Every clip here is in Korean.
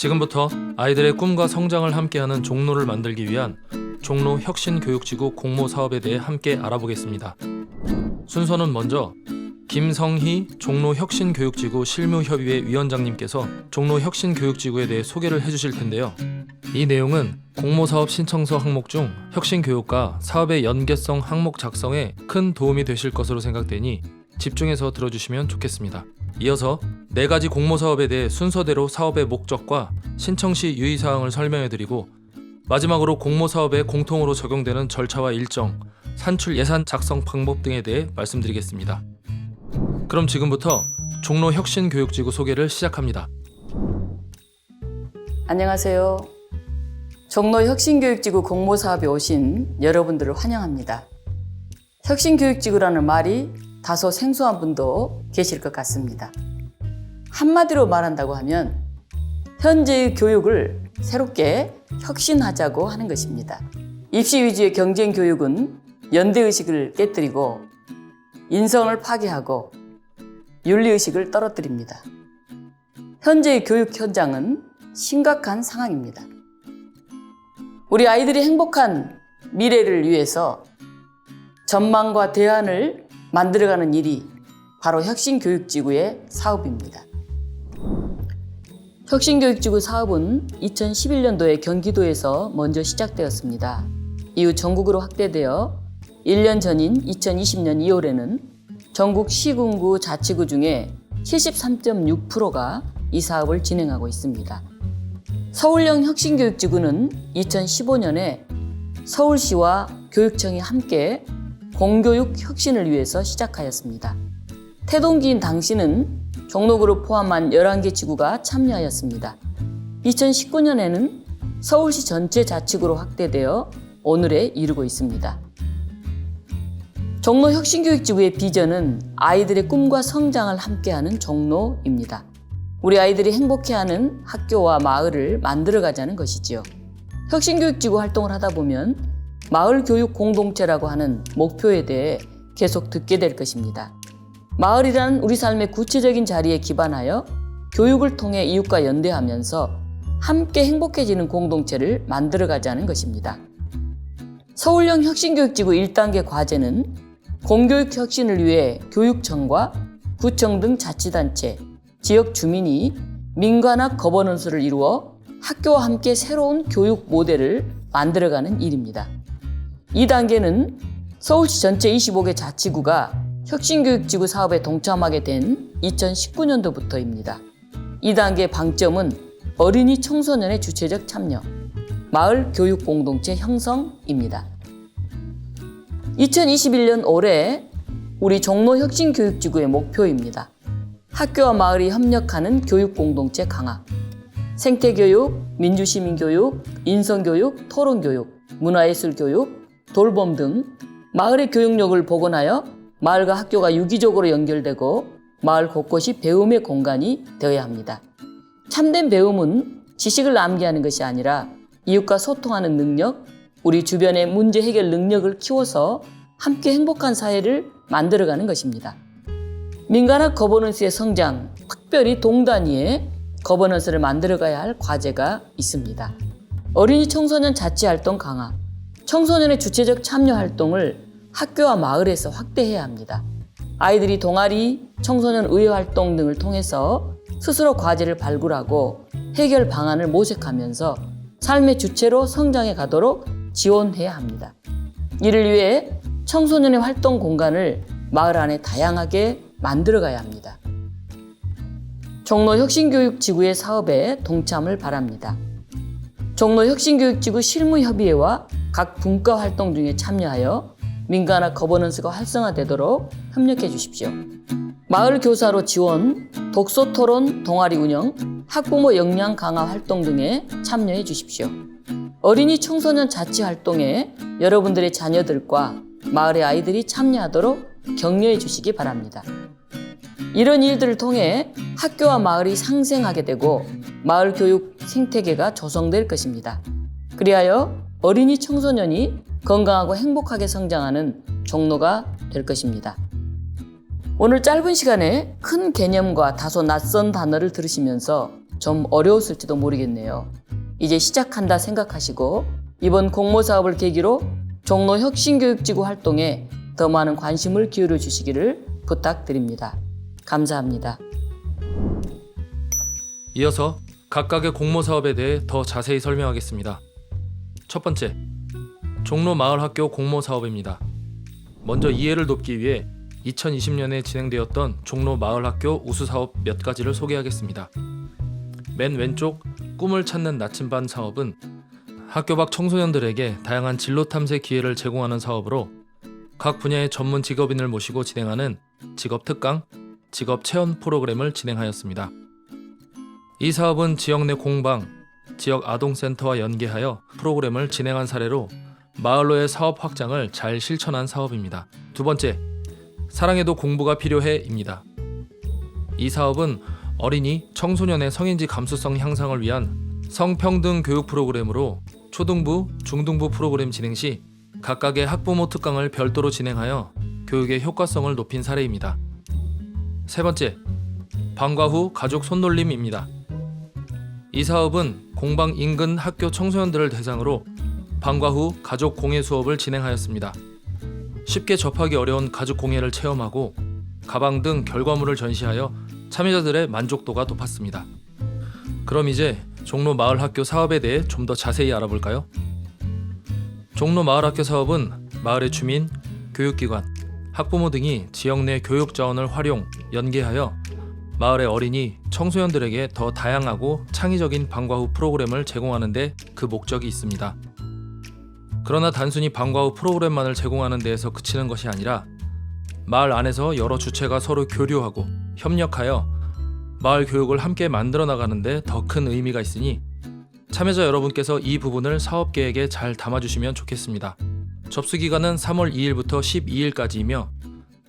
지금부터 아이들의 꿈과 성장을 함께하는 종로를 만들기 위한 종로 혁신교육지구 공모 사업에 대해 함께 알아보겠습니다. 순서는 먼저 김성희 종로 혁신교육지구 실무협의회 위원장님께서 종로 혁신교육지구에 대해 소개를 해주실 텐데요. 이 내용은 공모사업 신청서 항목 중 혁신교육과 사업의 연계성 항목 작성에 큰 도움이 되실 것으로 생각되니 집중해서 들어주시면 좋겠습니다. 이어서 네 가지 공모 사업에 대해 순서대로 사업의 목적과 신청 시 유의 사항을 설명해 드리고 마지막으로 공모 사업에 공통으로 적용되는 절차와 일정, 산출 예산 작성 방법 등에 대해 말씀드리겠습니다. 그럼 지금부터 종로 혁신 교육지구 소개를 시작합니다. 안녕하세요. 종로 혁신교육지구 공모사업에 오신 여러분들을 환영합니다. 혁신교육지구라는 말이 다소 생소한 분도 계실 것 같습니다. 한마디로 말한다고 하면 현재의 교육을 새롭게 혁신하자고 하는 것입니다. 입시 위주의 경쟁 교육은 연대의식을 깨뜨리고 인성을 파괴하고 윤리의식을 떨어뜨립니다. 현재의 교육 현장은 심각한 상황입니다. 우리 아이들이 행복한 미래를 위해서 전망과 대안을 만들어가는 일이 바로 혁신교육지구의 사업입니다. 혁신교육지구 사업은 2011년도에 경기도에서 먼저 시작되었습니다. 이후 전국으로 확대되어 1년 전인 2020년 2월에는 전국 시군구 자치구 중에 73.6%가 이 사업을 진행하고 있습니다. 서울형 혁신교육지구는 2015년에 서울시와 교육청이 함께 공교육 혁신을 위해서 시작하였습니다. 태동기인 당시는 종로구를 포함한 11개 지구가 참여하였습니다. 2019년에는 서울시 전체 자치구로 확대되어 오늘에 이르고 있습니다. 종로 혁신교육지구의 비전은 아이들의 꿈과 성장을 함께하는 종로입니다. 우리 아이들이 행복해하는 학교와 마을을 만들어가자는 것이지요. 혁신교육지구 활동을 하다 보면 마을 교육 공동체라고 하는 목표에 대해 계속 듣게 될 것입니다. 마을이란 우리 삶의 구체적인 자리에 기반하여 교육을 통해 이웃과 연대하면서 함께 행복해지는 공동체를 만들어가자는 것입니다. 서울형 혁신교육지구 1단계 과제는 공교육 혁신을 위해 교육청과 구청 등 자치단체, 지역 주민이 민관학 거버넌스를 이루어 학교와 함께 새로운 교육 모델을 만들어가는 일입니다. 2단계는 서울시 전체 25개 자치구가 혁신교육지구 사업에 동참하게 된 2019년도부터입니다. 2단계 방점은 어린이 청소년의 주체적 참여, 마을 교육 공동체 형성입니다. 2021년 올해 우리 종로 혁신교육지구의 목표입니다. 학교와 마을이 협력하는 교육 공동체 강화, 생태교육, 민주시민교육, 인성교육, 토론교육, 문화예술교육, 돌봄 등 마을의 교육력을 복원하여 마을과 학교가 유기적으로 연결되고 마을 곳곳이 배움의 공간이 되어야 합니다. 참된 배움은 지식을 암기하는 것이 아니라 이웃과 소통하는 능력, 우리 주변의 문제 해결 능력을 키워서 함께 행복한 사회를 만들어가는 것입니다. 민간학 거버넌스의 성장, 특별히 동단위에 거버넌스를 만들어가야 할 과제가 있습니다. 어린이 청소년 자치 활동 강화, 청소년의 주체적 참여 활동을 학교와 마을에서 확대해야 합니다. 아이들이 동아리, 청소년 의회 활동 등을 통해서 스스로 과제를 발굴하고 해결 방안을 모색하면서 삶의 주체로 성장해 가도록 지원해야 합니다. 이를 위해 청소년의 활동 공간을 마을 안에 다양하게 만들어 가야 합니다. 종로 혁신교육지구의 사업에 동참을 바랍니다. 종로 혁신교육지구 실무협의회와 각 분과 활동 등에 참여하여 민간학 거버넌스가 활성화되도록 협력해 주십시오. 마을 교사로 지원, 독서 토론, 동아리 운영, 학부모 역량 강화 활동 등에 참여해 주십시오. 어린이 청소년 자치 활동에 여러분들의 자녀들과 마을의 아이들이 참여하도록 격려해 주시기 바랍니다. 이런 일들을 통해 학교와 마을이 상생하게 되고 마을 교육 생태계가 조성될 것입니다. 그리하여 어린이 청소년이 건강하고 행복하게 성장하는 종로가 될 것입니다. 오늘 짧은 시간에 큰 개념과 다소 낯선 단어를 들으시면서 좀 어려웠을지도 모르겠네요. 이제 시작한다 생각하시고 이번 공모 사업을 계기로 종로 혁신교육지구 활동에 더 많은 관심을 기울여 주시기를 부탁드립니다. 감사합니다. 이어서 각각의 공모 사업에 대해 더 자세히 설명하겠습니다. 첫 번째, 종로 마을 학교 공모 사업입니다. 먼저 이해를 돕기 위해 2020년에 진행되었던 종로 마을 학교 우수 사업 몇 가지를 소개하겠습니다. 맨 왼쪽 꿈을 찾는 나침반 사업은 학교 밖 청소년들에게 다양한 진로 탐색 기회를 제공하는 사업으로 각 분야의 전문 직업인을 모시고 진행하는 직업 특강, 직업 체험 프로그램을 진행하였습니다. 이 사업은 지역 내 공방, 지역 아동센터와 연계하여 프로그램을 진행한 사례로 마을로의 사업 확장을 잘 실천한 사업입니다. 두 번째, 사랑해도 공부가 필요해입니다. 이 사업은 어린이, 청소년의 성인지 감수성 향상을 위한 성평등 교육 프로그램으로 초등부, 중등부 프로그램 진행 시 각각의 학부모 특강을 별도로 진행하여 교육의 효과성을 높인 사례입니다. 세 번째, 방과 후 가족 손놀림입니다. 이 사업은 공방 인근 학교 청소년들을 대상으로 방과 후 가족 공예 수업을 진행하였습니다. 쉽게 접하기 어려운 가족 공예를 체험하고 가방 등 결과물을 전시하여 참여자들의 만족도가 높았습니다. 그럼 이제 종로 마을 학교 사업에 대해 좀 더 자세히 알아볼까요? 종로 마을 학교 사업은 마을의 주민, 교육기관, 학부모 등이 지역 내 교육 자원을 활용, 연계하여 마을의 어린이, 청소년들에게 더 다양하고 창의적인 방과 후 프로그램을 제공하는 데 그 목적이 있습니다. 그러나 단순히 방과 후 프로그램만을 제공하는 데에서 그치는 것이 아니라 마을 안에서 여러 주체가 서로 교류하고 협력하여 마을 교육을 함께 만들어 나가는데 더 큰 의미가 있으니 참여자 여러분께서 이 부분을 사업 계획에 잘 담아주시면 좋겠습니다. 접수 기간은 3월 2일부터 12일까지이며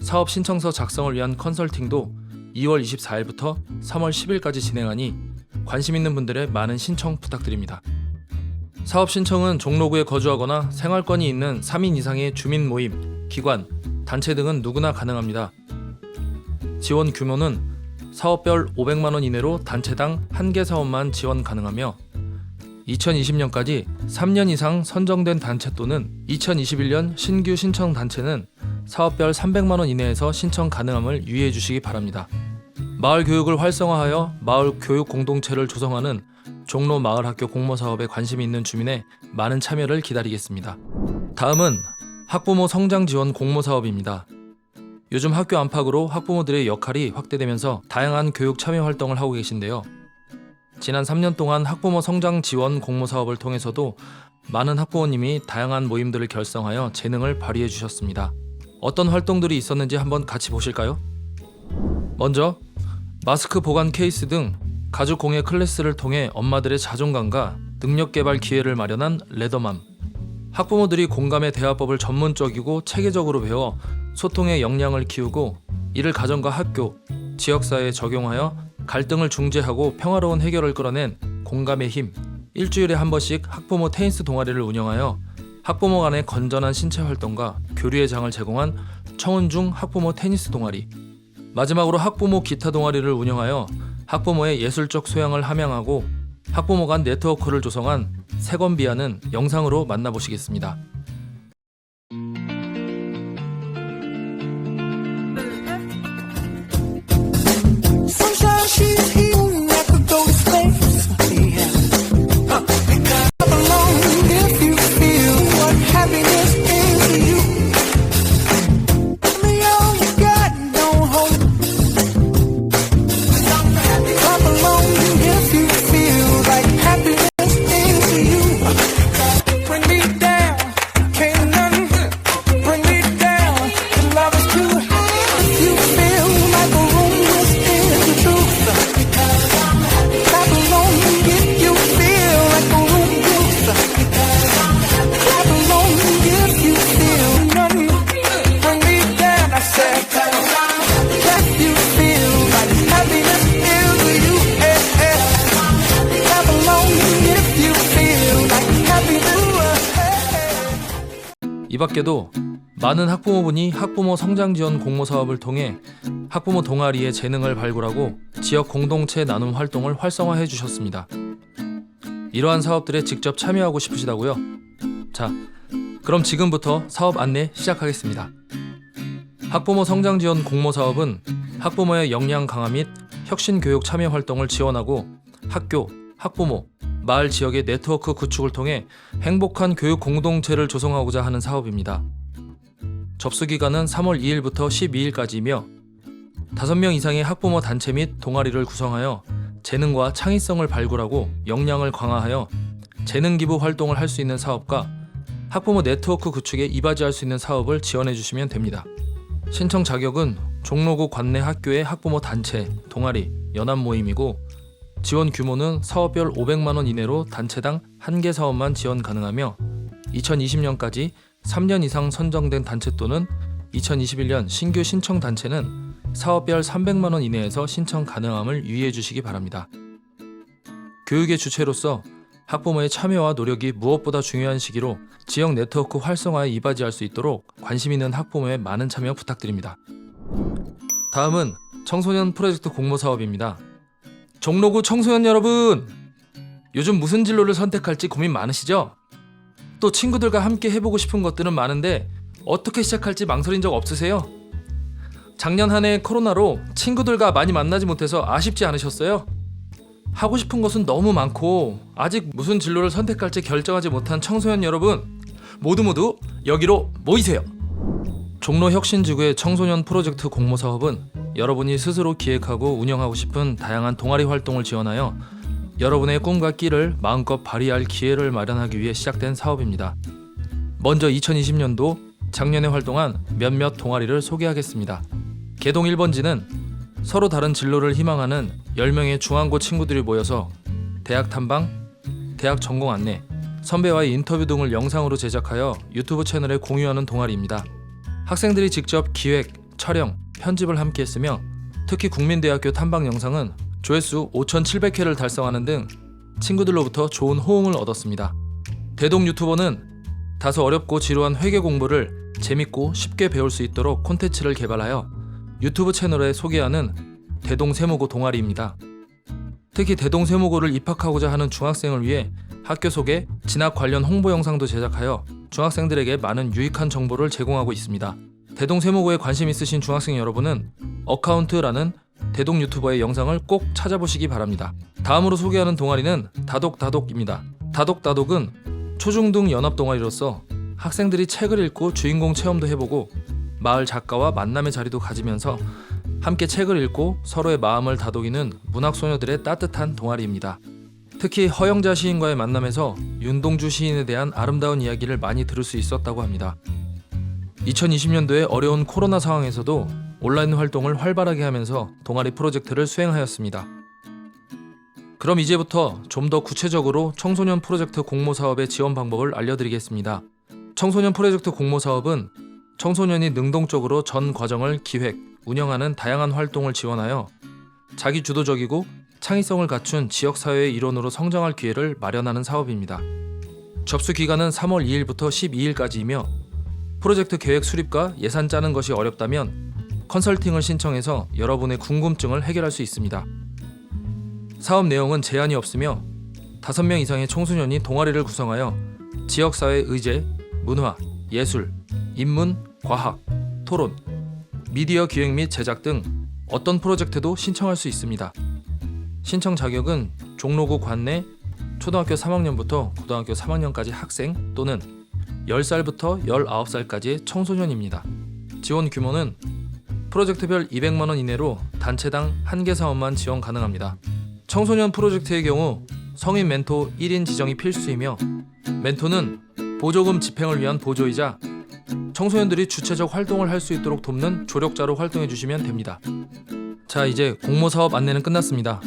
사업 신청서 작성을 위한 컨설팅도 2월 24일부터 3월 10일까지 진행하니 관심 있는 분들의 많은 신청 부탁드립니다. 사업 신청은 종로구에 거주하거나 생활권이 있는 3인 이상의 주민 모임, 기관, 단체 등은 누구나 가능합니다. 지원 규모는 사업별 500만 원 이내로 단체당 한 개 사업만 지원 가능하며 2020년까지 3년 이상 선정된 단체 또는 2021년 신규 신청 단체는 사업별 300만 원 이내에서 신청 가능함을 유의해 주시기 바랍니다. 마을 교육을 활성화하여 마을 교육 공동체를 조성하는 종로 마을 학교 공모 사업에 관심이 있는 주민의 많은 참여를 기다리겠습니다. 다음은 학부모 성장 지원 공모 사업입니다. 요즘 학교 안팎으로 학부모들의 역할이 확대되면서 다양한 교육 참여 활동을 하고 계신데요. 지난 3년 동안 학부모 성장 지원 공모 사업을 통해서도 많은 학부모님이 다양한 모임들을 결성하여 재능을 발휘해 주셨습니다. 어떤 활동들이 있었는지 한번 같이 보실까요? 먼저 마스크 보관 케이스 등 가죽 공예 클래스를 통해 엄마들의 자존감과 능력 개발 기회를 마련한 레더맘. 학부모들이 공감의 대화법을 전문적이고 체계적으로 배워 소통의 역량을 키우고 이를 가정과 학교, 지역사회에 적용하여 갈등을 중재하고 평화로운 해결을 끌어낸 공감의 힘. 일주일에 한 번씩 학부모 테니스 동아리를 운영하여 학부모 간의 건전한 신체 활동과 교류의 장을 제공한 청운중 학부모 테니스 동아리. 마지막으로 학부모 기타 동아리를 운영하여 학부모의 예술적 소양을 함양하고 학부모 간 네트워크를 조성한 세건비아는 영상으로 만나보시겠습니다. 학부모분이 학부모 성장 지원 공모 사업을 통해 학부모 동아리의 재능을 발굴하고 지역 공동체 나눔 활동을 활성화해 주셨습니다. 이러한 사업들에 직접 참여하고 싶으시다고요? 자, 그럼 지금부터 사업 안내 시작하겠습니다. 학부모 성장 지원 공모 사업은 학부모의 역량 강화 및 혁신 교육 참여 활동을 지원하고 학교, 학부모, 마을 지역의 네트워크 구축을 통해 행복한 교육 공동체를 조성하고자 하는 사업입니다. 접수 기간은 3월 2일부터 12일까지이며 5명 이상의 학부모 단체 및 동아리를 구성하여 재능과 창의성을 발굴하고 역량을 강화하여 재능 기부 활동을 할 수 있는 사업과 학부모 네트워크 구축에 이바지할 수 있는 사업을 지원해 주시면 됩니다. 신청 자격은 종로구 관내 학교의 학부모 단체, 동아리, 연합 모임이고 지원 규모는 사업별 500만 원 이내로 단체당 한 개 사업만 지원 가능하며 2020년까지 3년 이상 선정된 단체 또는 2021년 신규 신청 단체는 사업별 300만 원 이내에서 신청 가능함을 유의해 주시기 바랍니다. 교육의 주체로서 학부모의 참여와 노력이 무엇보다 중요한 시기로 지역 네트워크 활성화에 이바지할 수 있도록 관심 있는 학부모의 많은 참여 부탁드립니다. 다음은 청소년 프로젝트 공모 사업입니다. 종로구 청소년 여러분! 요즘 무슨 진로를 선택할지 고민 많으시죠? 또 친구들과 함께 해보고 싶은 것들은 많은데 어떻게 시작할지 망설인 적 없으세요? 작년 한 해 코로나로 친구들과 많이 만나지 못해서 아쉽지 않으셨어요? 하고 싶은 것은 너무 많고 아직 무슨 진로를 선택할지 결정하지 못한 청소년 여러분 모두 모두 여기로 모이세요. 종로 혁신지구의 청소년 프로젝트 공모 사업은 여러분이 스스로 기획하고 운영하고 싶은 다양한 동아리 활동을 지원하여 여러분의 꿈과 끼를 마음껏 발휘할 기회를 마련하기 위해 시작된 사업입니다. 먼저 2020년도 작년에 활동한 몇몇 동아리를 소개하겠습니다. 개동 1번지는 서로 다른 진로를 희망하는 10명의 중앙고 친구들이 모여서 대학 탐방, 대학 전공 안내, 선배와의 인터뷰 등을 영상으로 제작하여 유튜브 채널에 공유하는 동아리입니다. 학생들이 직접 기획, 촬영, 편집을 함께 했으며 특히 국민대학교 탐방 영상은 조회수 5,700회를 달성하는 등 친구들로부터 좋은 호응을 얻었습니다. 대동 유튜버는 다소 어렵고 지루한 회계 공부를 재밌고 쉽게 배울 수 있도록 콘텐츠를 개발하여 유튜브 채널에 소개하는 대동 세무고 동아리입니다. 특히 대동 세무고를 입학하고자 하는 중학생을 위해 학교 소개, 진학 관련 홍보 영상도 제작하여 중학생들에게 많은 유익한 정보를 제공하고 있습니다. 대동 세무고에 관심 있으신 중학생 여러분은 어카운트라는 대동 유튜버의 영상을 꼭 찾아보시기 바랍니다. 다음으로 소개하는 동아리는 다독다독입니다. 다독다독은 초중등 연합 동아리로서 학생들이 책을 읽고 주인공 체험도 해보고 마을 작가와 만남의 자리도 가지면서 함께 책을 읽고 서로의 마음을 다독이는 문학 소녀들의 따뜻한 동아리입니다. 특히 허영자 시인과의 만남에서 윤동주 시인에 대한 아름다운 이야기를 많이 들을 수 있었다고 합니다. 2020년도에 어려운 코로나 상황에서도 온라인 활동을 활발하게 하면서 동아리 프로젝트를 수행하였습니다. 그럼 이제부터 좀 더 구체적으로 청소년 프로젝트 공모 사업의 지원 방법을 알려드리겠습니다. 청소년 프로젝트 공모 사업은 청소년이 능동적으로 전 과정을 기획, 운영하는 다양한 활동을 지원하여 자기 주도적이고 창의성을 갖춘 지역 사회의 일원으로 성장할 기회를 마련하는 사업입니다. 접수 기간은 3월 2일부터 12일까지이며 프로젝트 계획 수립과 예산 짜는 것이 어렵다면 컨설팅을 신청해서 여러분의 궁금증을 해결할 수 있습니다. 사업 내용은 제한이 없으며 5명 이상의 청소년이 동아리를 구성하여 지역사회 의제, 문화, 예술, 인문, 과학, 토론, 미디어 기획 및 제작 등 어떤 프로젝트도 신청할 수 있습니다. 신청 자격은 종로구 관내 초등학교 3학년부터 고등학교 3학년까지 학생 또는 10살부터 19살까지의 청소년입니다. 지원 규모는 프로젝트별 200만 원 이내로 단체당 한 개 사업만 지원 가능합니다. 청소년 프로젝트의 경우 성인 멘토 1인 지정이 필수이며 멘토는 보조금 집행을 위한 보조이자 청소년들이 주체적 활동을 할 수 있도록 돕는 조력자로 활동해 주시면 됩니다. 자, 이제 공모 사업 안내는 끝났습니다.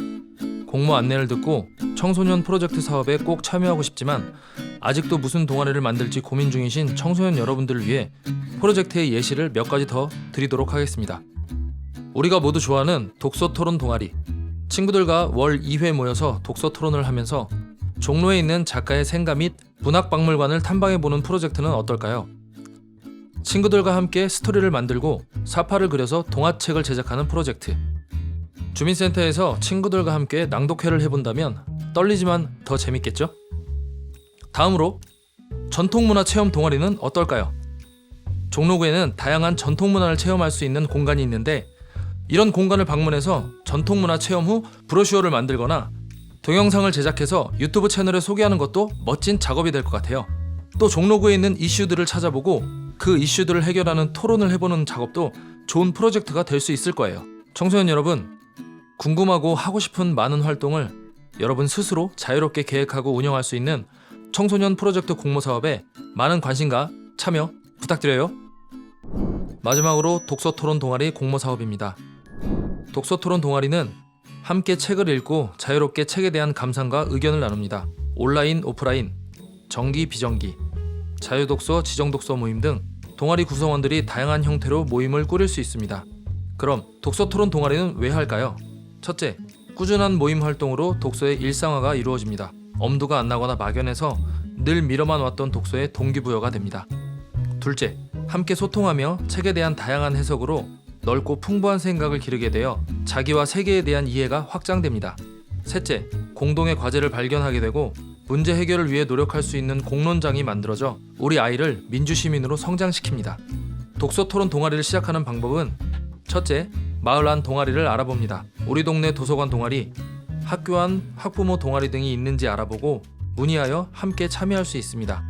공모 안내를 듣고 청소년 프로젝트 사업에 꼭 참여하고 싶지만 아직도 무슨 동아리를 만들지 고민 중이신 청소년 여러분들을 위해 프로젝트의 예시를 몇 가지 더 드리도록 하겠습니다. 우리가 모두 좋아하는 독서 토론 동아리. 친구들과 월 2회 모여서 독서 토론을 하면서 종로에 있는 작가의 생가 및 문학 박물관을 탐방해 보는 프로젝트는 어떨까요? 친구들과 함께 스토리를 만들고 사파를 그려서 동화책을 제작하는 프로젝트. 주민센터에서 친구들과 함께 낭독회를 해본다면 떨리지만 더 재밌겠죠? 다음으로 전통문화 체험 동아리는 어떨까요? 종로구에는 다양한 전통 문화를 체험할 수 있는 공간이 있는데 이런 공간을 방문해서 전통 문화 체험 후 브로슈어를 만들거나 동영상을 제작해서 유튜브 채널에 소개하는 것도 멋진 작업이 될 것 같아요. 또 종로구에 있는 이슈들을 찾아보고 그 이슈들을 해결하는 토론을 해보는 작업도 좋은 프로젝트가 될 수 있을 거예요. 청소년 여러분, 궁금하고 하고 싶은 많은 활동을 여러분 스스로 자유롭게 계획하고 운영할 수 있는 청소년 프로젝트 공모 사업에 많은 관심과 참여 부탁드려요. 마지막으로 독서 토론 동아리 공모 사업입니다. 독서 토론 동아리는 함께 책을 읽고 자유롭게 책에 대한 감상과 의견을 나눕니다. 온라인, 오프라인, 정기, 비정기, 자유독서, 지정독서 모임 등 동아리 구성원들이 다양한 형태로 모임을 꾸릴 수 있습니다. 그럼 독서 토론 동아리는 왜 할까요? 첫째, 꾸준한 모임 활동으로 독서의 일상화가 이루어집니다. 엄두가 안 나거나 막연해서 늘 미뤄만 왔던 독서의 동기부여가 됩니다. 둘째, 함께 소통하며 책에 대한 다양한 해석으로 넓고 풍부한 생각을 기르게 되어 자기와 세계에 대한 이해가 확장됩니다. 셋째, 공동의 과제를 발견하게 되고 문제 해결을 위해 노력할 수 있는 공론장이 만들어져 우리 아이를 민주시민으로 성장시킵니다. 독서 토론 동아리를 시작하는 방법은 첫째, 마을 안 동아리를 알아봅니다. 우리 동네 도서관 동아리, 학교 안 학부모 동아리 등이 있는지 알아보고 문의하여 함께 참여할 수 있습니다.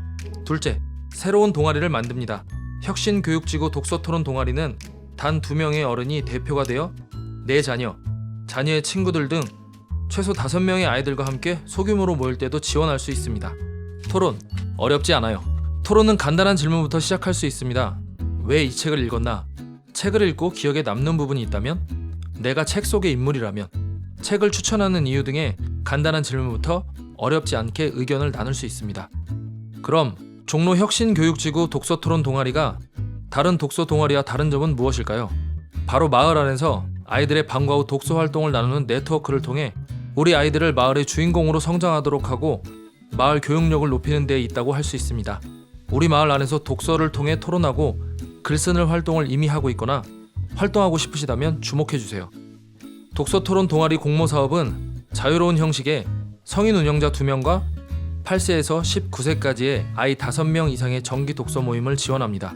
둘째, 새로운 동아리를 만듭니다. 혁신교육지구 독서토론 동아리는 단 두 명의 어른이 대표가 되어 내 자녀, 자녀의 친구들 등 최소 다섯 명의 아이들과 함께 소규모로 모일 때도 지원할 수 있습니다. 토론 어렵지 않아요. 토론은 간단한 질문부터 시작할 수 있습니다. 왜 이 책을 읽었나? 책을 읽고 기억에 남는 부분이 있다면? 내가 책 속의 인물이라면? 책을 추천하는 이유 등의 간단한 질문부터 어렵지 않게 의견을 나눌 수 있습니다. 그럼 종로 혁신교육지구 독서토론 동아리가 다른 독서 동아리와 다른 점은 무엇일까요? 바로 마을 안에서 아이들의 방과 후 독서 활동을 나누는 네트워크를 통해 우리 아이들을 마을의 주인공으로 성장하도록 하고 마을 교육력을 높이는 데 있다고 할 수 있습니다. 우리 마을 안에서 독서를 통해 토론하고 글 쓰는 활동을 이미 하고 있거나 활동하고 싶으시다면 주목해 주세요. 독서 토론 동아리 공모 사업은 자유로운 형식의 성인 운영자 2명과 8세에서 19세까지의 아이 5명 이상의 정기 독서 모임을 지원합니다.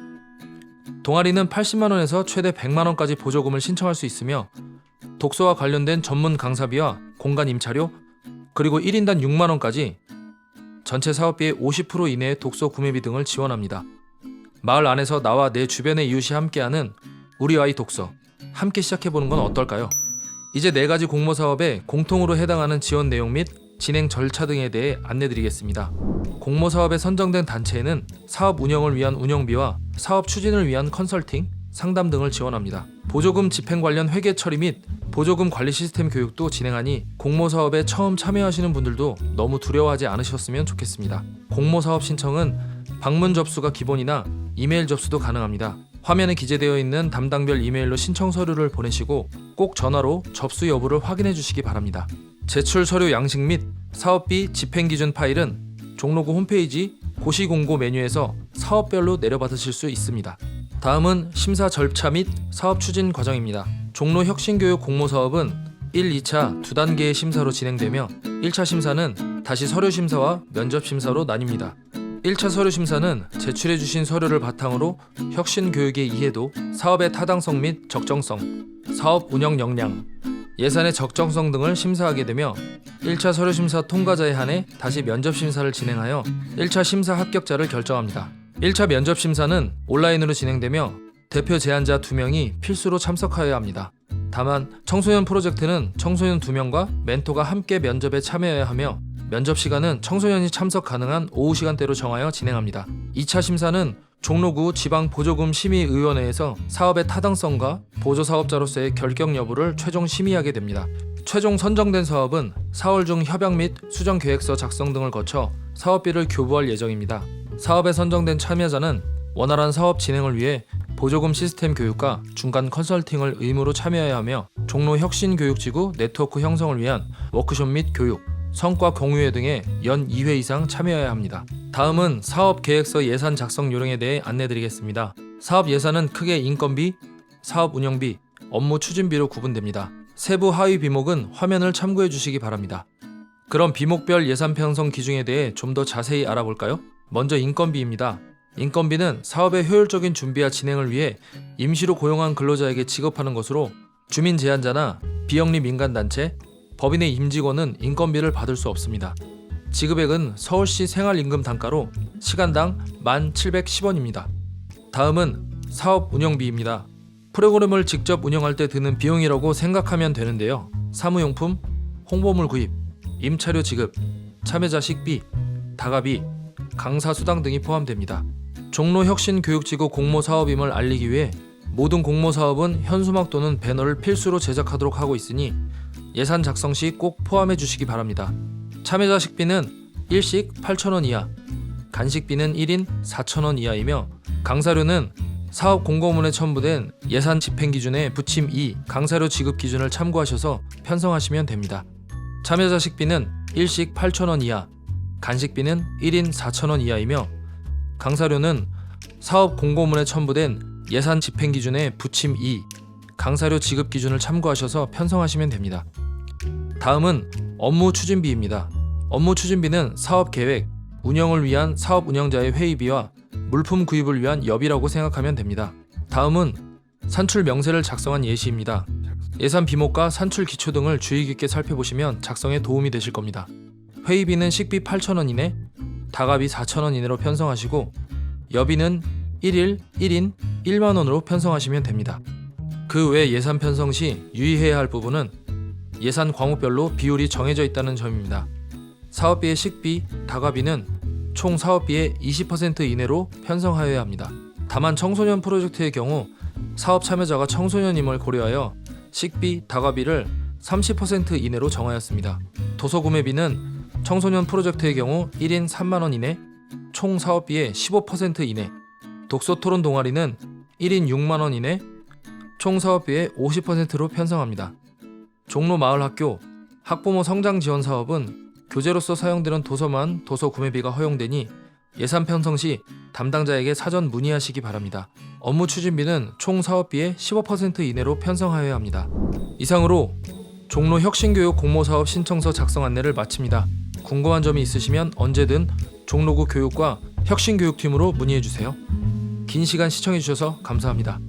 동아리는 80만 원에서 최대 100만 원까지 보조금을 신청할 수 있으며 독서와 관련된 전문 강사비와 공간 임차료 그리고 1인당 6만 원까지 전체 사업비의 50% 이내의 독서 구매비 등을 지원합니다. 마을 안에서 나와 내 주변의 이웃이 함께하는 우리 아이 독서 함께 시작해보는 건 어떨까요? 이제 네 가지 공모 사업에 공통으로 해당하는 지원 내용 및 진행 절차 등에 대해 안내드리겠습니다. 공모 사업에 선정된 단체에는 사업 운영을 위한 운영비와 사업 추진을 위한 컨설팅, 상담 등을 지원합니다. 보조금 집행 관련 회계 처리 및 보조금 관리 시스템 교육도 진행하니 공모 사업에 처음 참여하시는 분들도 너무 두려워하지 않으셨으면 좋겠습니다. 공모 사업 신청은 방문 접수가 기본이나 이메일 접수도 가능합니다. 화면에 기재되어 있는 담당별 이메일로 신청 서류를 보내시고 꼭 전화로 접수 여부를 확인해 주시기 바랍니다. 제출 서류 양식 및 사업비 집행 기준 파일은 종로구 홈페이지 고시 공고 메뉴에서 사업별로 내려받으실 수 있습니다. 다음은 심사 절차 및 사업 추진 과정입니다. 종로 혁신교육 공모 사업은 1, 2차 두 단계의 심사로 진행되며 1차 심사는 다시 서류 심사와 면접 심사로 나뉩니다. 1차 서류 심사는 제출해 주신 서류를 바탕으로 혁신 교육의 이해도, 사업의 타당성 및 적정성, 사업 운영 역량, 예산의 적정성 등을 심사하게 되며 1차 서류 심사 통과자에 한해 다시 면접 심사를 진행하여 1차 심사 합격자를 결정합니다. 1차 면접 심사는 온라인으로 진행되며 대표 제안자 2명이 필수로 참석하여야 합니다. 다만 청소년 프로젝트는 청소년 2명과 멘토가 함께 면접에 참여해야 하며 면접 시간은 청소년이 참석 가능한 오후 시간대로 정하여 진행합니다. 2차 심사는 종로구 지방 보조금 심의위원회에서 사업의 타당성과 보조 사업자로서의 결격 여부를 최종 심의하게 됩니다. 최종 선정된 사업은 4월 중 협약 및 수정 계획서 작성 등을 거쳐 사업비를 교부할 예정입니다. 사업에 선정된 참여자는 원활한 사업 진행을 위해 보조금 시스템 교육과 중간 컨설팅을 의무로 참여해야 하며 종로 혁신교육지구 네트워크 형성을 위한 워크숍 및 교육, 성과 공유회 등에 연 2회 이상 참여해야 합니다. 다음은 사업 계획서 예산 작성 요령에 대해 안내드리겠습니다. 사업 예산은 크게 인건비, 사업 운영비, 업무 추진비로 구분됩니다. 세부 하위 비목은 화면을 참고해 주시기 바랍니다. 그럼 비목별 예산 편성 기준에 대해 좀 더 자세히 알아볼까요? 먼저 인건비입니다. 인건비는 사업의 효율적인 준비와 진행을 위해 임시로 고용한 근로자에게 지급하는 것으로 주민 제한자나 비영리 민간단체, 법인의 임직원은 인건비를 받을 수 없습니다. 지급액은 서울시 생활임금 단가로 시간당 1,710원입니다. 다음은 사업 운영비입니다. 프로그램을 직접 운영할 때 드는 비용이라고 생각하면 되는데요. 사무용품, 홍보물 구입, 임차료 지급, 참여자 식비, 다가비, 강사 수당 등이 포함됩니다. 종로 혁신 교육지구 공모 사업임을 알리기 위해 모든 공모 사업은 현수막 또는 배너를 필수로 제작하도록 하고 있으니 예산 작성 시 꼭 포함해 주시기 바랍니다. 참여자 식비는 일식 8,000원 이하, 간식비는 1인 4,000원 이하이며 강사료는 사업 공고문에 첨부된 예산 집행 기준에 부침 2 강사료 지급 기준을 참고하셔서 편성하시면 됩니다. 참여자 식비는 일식 8,000원 이하, 간식비는 1인 4,000원 이하이며 강사료는 사업 공고문에 첨부된 예산 집행 기준에 부침 2 강사료 지급 기준을 참고하셔서 편성하시면 됩니다. 다음은 업무 추진비입니다. 업무 추진비는 사업 계획, 운영을 위한 사업 운영자의 회의비와 물품 구입을 위한 여비라고 생각하면 됩니다. 다음은 산출 명세를 작성한 예시입니다. 예산 비목과 산출 기초 등을 주의 깊게 살펴보시면 작성에 도움이 되실 겁니다. 회의비는 식비 8,000원 이내, 다가비 4,000원 이내로 편성하시고 여비는 1일 1인 1만 원으로 편성하시면 됩니다. 그 외 예산 편성 시 유의해야 할 부분은 예산 과목별로 비율이 정해져 있다는 점입니다. 사업비의 식비, 다가비는 총 사업비의 20% 이내로 편성하여야 합니다. 다만 청소년 프로젝트의 경우 사업 참여자가 청소년임을 고려하여 식비, 다가비를 30% 이내로 정하였습니다. 도서 구매비는 청소년 프로젝트의 경우 1인 3만 원 이내, 총 사업비의 15% 이내, 독서 토론 동아리는 1인 6만 원 이내, 총 사업비의 50%로 편성합니다. 종로 마을 학교 학부모 성장 지원 사업은 교재로서 사용되는 도서만 도서 구매비가 허용되니 예산 편성 시 담당자에게 사전 문의하시기 바랍니다. 업무 추진비는 총 사업비의 15% 이내로 편성하여야 합니다. 이상으로 종로 혁신교육 공모사업 신청서 작성 안내를 마칩니다. 궁금한 점이 있으시면 언제든 종로구 교육과 혁신교육팀으로 문의해 주세요. 긴 시간 시청해 주셔서 감사합니다.